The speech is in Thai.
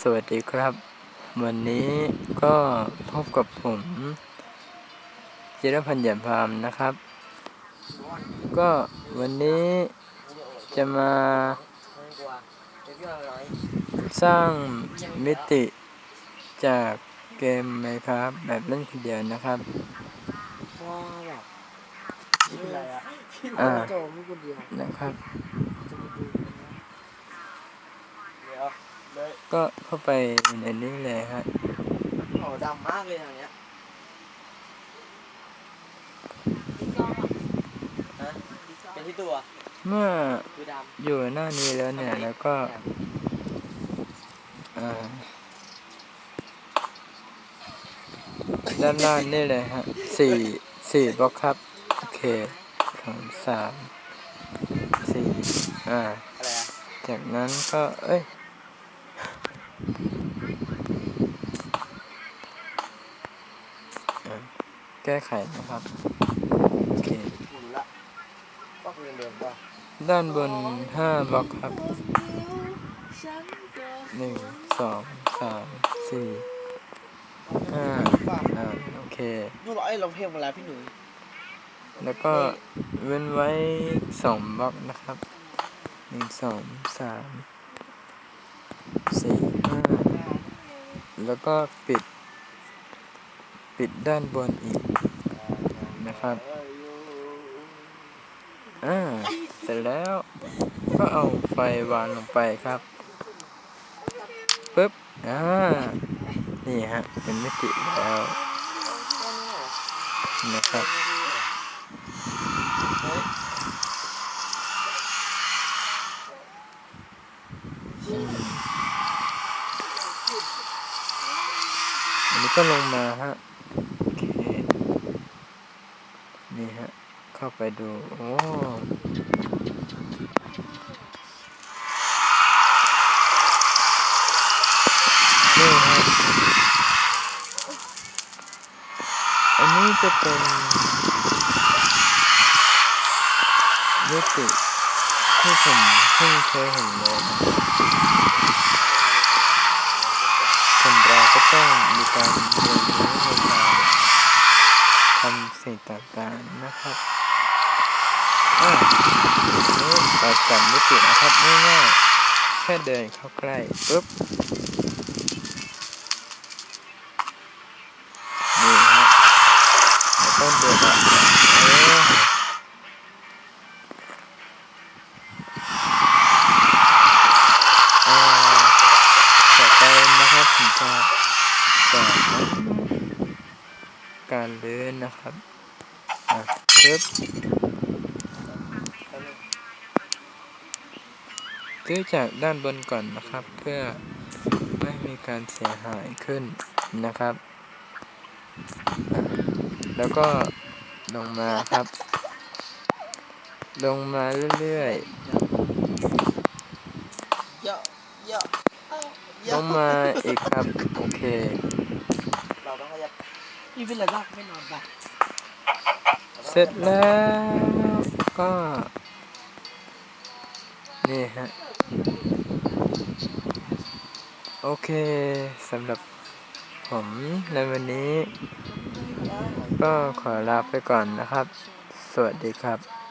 สวัสดีครับ วันนี้ก็พบกับผมจิรพันธ์หยันพามนะครับ ก็วันนี้จะมาสร้างมิติจากเกมไหมครับ แบบเล่นคนเดียวนะครับว่าแบบชื่ออะไรอะอ่าโจมคนเดียวนะครับ จะมาดูเดี๋ยวเลย ก็เข้าไปในนี้เลยฮะโหดำมากเลยอย่างเนี้ยฮะเป็นที่ตัวเมื่อคือดอยู่หน้านี้แล้วำเนี่ยแล้วก็อ่าด้านล่างนี่เลยฮะสี่สี่บล็อกครับ โอเคสองสามสี่อ่าอะไรอะจากนั้นก็ เอ้ยอะ แก้ไขนะครับ โอเคหมุนละก็คือเดิมๆป่ะด้านบนห้าบล็อกครับหนึ่งสองสามสี่ห้าอ่าโอเคดูเหรอไอ้เราเพลงมาแล้วพี่หนุ่ยแล้วก็เว้นไว้สองบล็อกนะครับหนึ่งสองสามสี่ห้า แล้วก็ปิด ปิดด้านบนอีกนะครับ อ่า เสร็จแล้ว ก็เอาไฟวางลงไปครับปึ๊บ อ่า นี่ฮะ เป็นมิติแล้วนะครับอืมอันนี้ ก็ลงมาฮะโอเคนี่ฮะ เข้าไปดู โอ้นี่ฮะอันนี้จะเป็นมิติที่ผมเพิ่งเคยเห็นเลย ก็ต้องมีการเรียนรู้ในการทำสิ่งต่างๆนะครับอ่านี่เราจับมิตินะครับง่ายๆแค่เดินเข้าใกล้ปุ๊บ การเลื่อนนะครับอะปึ๊บซื้อจากด้านบนก่อนนะครับ เพื่อไม่ให้มีการเสียหายขึ้นนะครับ แล้วก็ลงมาครับ ลงมาเรื่อยเยอะเยอะๆลงมาอีกครับ โอเค เราต้องขยับ นี่เป็นระดับไม่นอนปะเสร็จแล้วก็นี่ฮะ โอเคสำหรับผมในวันนี้ ก็ขอลาไปก่อนนะครับ สวัสดีครับ